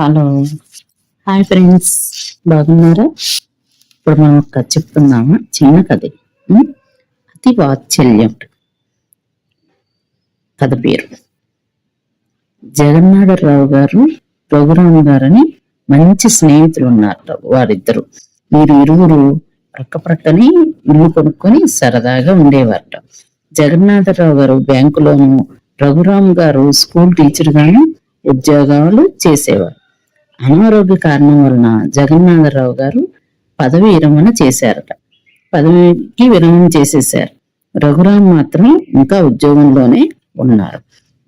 Hello. Hi friends. బాగున్నారా? ఇప్పుడు మనం ఒక కథ చెప్తున్నామా చిన్న కథ. అతి వాత్సల్యం. కథ పేరు. జగన్నాథరావు గారు రఘురామ్ గారని మంచి స్నేహితులు ఉన్నారు వారిద్దరు. వీరు ఇరువురు ప్రక్క ప్రక్కనే ఇల్లు కొనుక్కొని సరదాగా ఉండేవారట. జగన్నాథరావు గారు బ్యాంకులోను రఘురామ్ గారు స్కూల్ టీచర్ గాను ఉద్యోగాలు చేసేవారు. అనారోగ్య కారణం వలన జగన్నాథరావు గారు పదవి విరమణ చేశారట. పదవికి విరమణ చేసేశారు. రఘురామ్ మాత్రం ఇంకా ఉద్యోగంలోనే ఉన్నారు.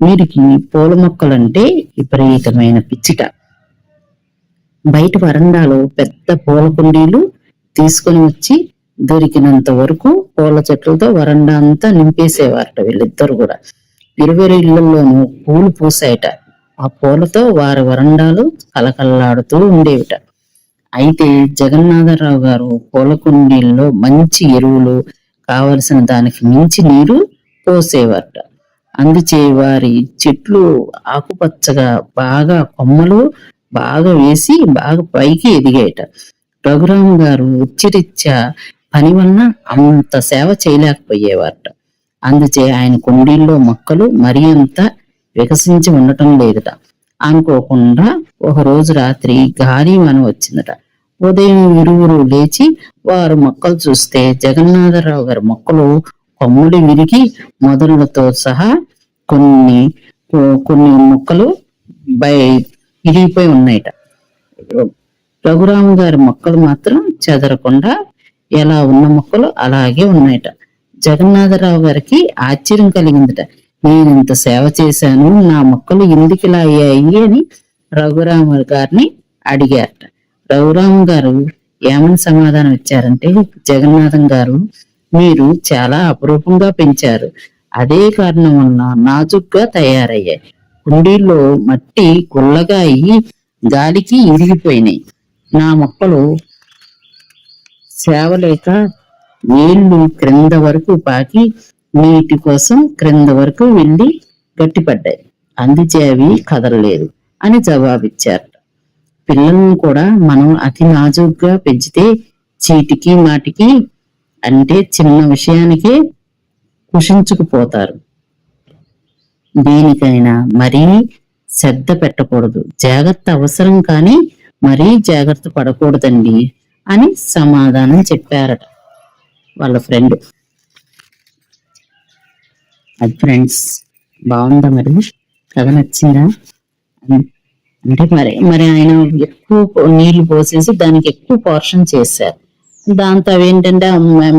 వీరికి పూల మొక్కలంటే విపరీతమైన పిచ్చిట. బయట వరండాలో పెద్ద పూల కుండీలు తీసుకొని వచ్చి దొరికినంత వరకు పూల చెట్లతో వరండా అంతా నింపేసేవారట వీళ్ళిద్దరు కూడా. ఇరవై ఇళ్ళలోనూ పూలు పూసాయట. ఆ పూలతో వారి వరండాలు కలకల్లాడుతూ ఉండేవిట. అయితే జగన్నాథరావు గారు పూల కుండీల్లో మంచి ఎరువులు కావలసిన దానికి మించి నీరు పోసేవారట. అందుచే వారి చెట్లు ఆకుపచ్చగా బాగా కొమ్మలు బాగా వేసి బాగా పైకి ఎదిగాయట. రఘురామ్ గారు ఉచ్చిరిత్యా పని వలన అంత సేవ చేయలేకపోయేవారట. అందుచే ఆయన కుండీల్లో మొక్కలు మరి అంత వికసించి ఉండటం లేదుట. అనుకోకుండా ఒక రోజు రాత్రి గాలి మనం వచ్చిందట. ఉదయం ఇరువురు లేచి వారు మొక్కలు చూస్తే జగన్నాథరావు గారి మొక్కలు కొమ్ముడి విరిగి మొదలతో సహా కొన్ని కొన్ని మొక్కలు బై ఇరిగిపోయి ఉన్నాయట. రఘురాము గారి మొక్కలు మాత్రం చెదరకుండా ఎలా ఉన్న మొక్కలు అలాగే ఉన్నాయట. జగన్నాథరావు గారికి ఆశ్చర్యం కలిగిందట. నేను ఇంత సేవ చేశాను నా మొక్కలు ఎందుకు అయ్యాయి అని రఘురామ గారిని అడిగారట. రఘురామ గారు ఏమని సమాధానం ఇచ్చారంటే జగన్నాథం గారు మీరు చాలా అపురూపంగా పెంచారు. అదే కారణం వలన నాజుగ్గా తయారయ్యాయి. కుండీల్లో మట్టి గుల్లగా అయ్యి గాలికి ఇరిగిపోయినాయి. నా మొక్కలు సేవలేక నీళ్ళు క్రింద వరకు పాకి నీటి కోసం క్రింద వరకు వెళ్ళి గట్టిపడ్డాయి. అందుచే అవి కదలలేదు అని జవాబిచ్చారట. పిల్లలను కూడా మనం అతి నాజుగ్గా పెంచితే చీటికి మాటికి అంటే చిన్న విషయానికే కుషించుకుపోతారు. దేనికైనా మరీ శ్రద్ధ పెట్టకూడదు. జాగ్రత్త అవసరం కానీ మరీ జాగ్రత్త పడకూడదండి అని సమాధానం చెప్పారట వాళ్ళ ఫ్రెండ్. అది ఫ్రెండ్స్ బాగుందా మరి? కథ నచ్చిందా? అంటే మరి మరి ఆయన ఎక్కువ నీళ్ళు పోసేసి దానికి ఎక్కువ పోర్షన్ చేశారు. దాంతో అవి ఏంటంటే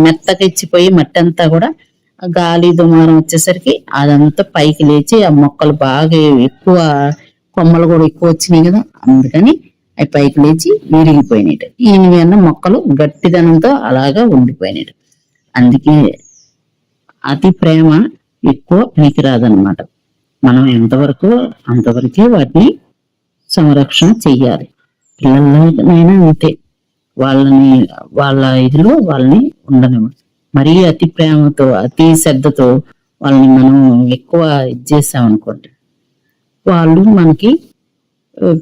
మెత్తగా ఇచ్చిపోయి మట్టి అంతా కూడా గాలి దుమారం వచ్చేసరికి అదంతా పైకి లేచి ఆ మొక్కలు బాగా ఎక్కువ కొమ్మలు కూడా ఎక్కువ వచ్చినాయి కదా అందుకని అవి పైకి లేచి విరిగిపోయినాయి ఈయన మొక్కలు గట్టిదనంతో అలాగా ఉండిపోయినాయి అందుకే అతి ప్రేమ ఎక్కువ పనికిరాదనమాట మనం ఎంతవరకు అంతవరకే వాటిని సంరక్షణ చెయ్యాలి. పిల్లలైనా అంతే. వాళ్ళని వాళ్ళ ఇదిలో వాళ్ళని ఉండనివ్వాలి మరీ అతి ప్రేమతో అతి శ్రద్ధతో వాళ్ళని మనం ఎక్కువ ఇది చేసామనుకోండి వాళ్ళు మనకి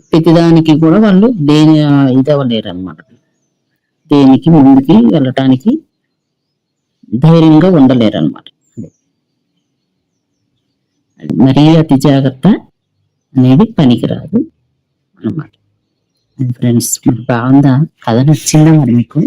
ప్రతిదానికి కూడా వాళ్ళు దేని ఇది అవ్వలేరు అనమాట దేనికి ముందుకి వెళ్ళటానికి ధైర్యంగా ఉండలేరు అనమాట మరీ అతి జాగ్రత్త అనేది పనికిరాదు అన్నమాట ఫ్రెండ్స్ మరి బాగుందా కథ నచ్చిందా మరి మీకు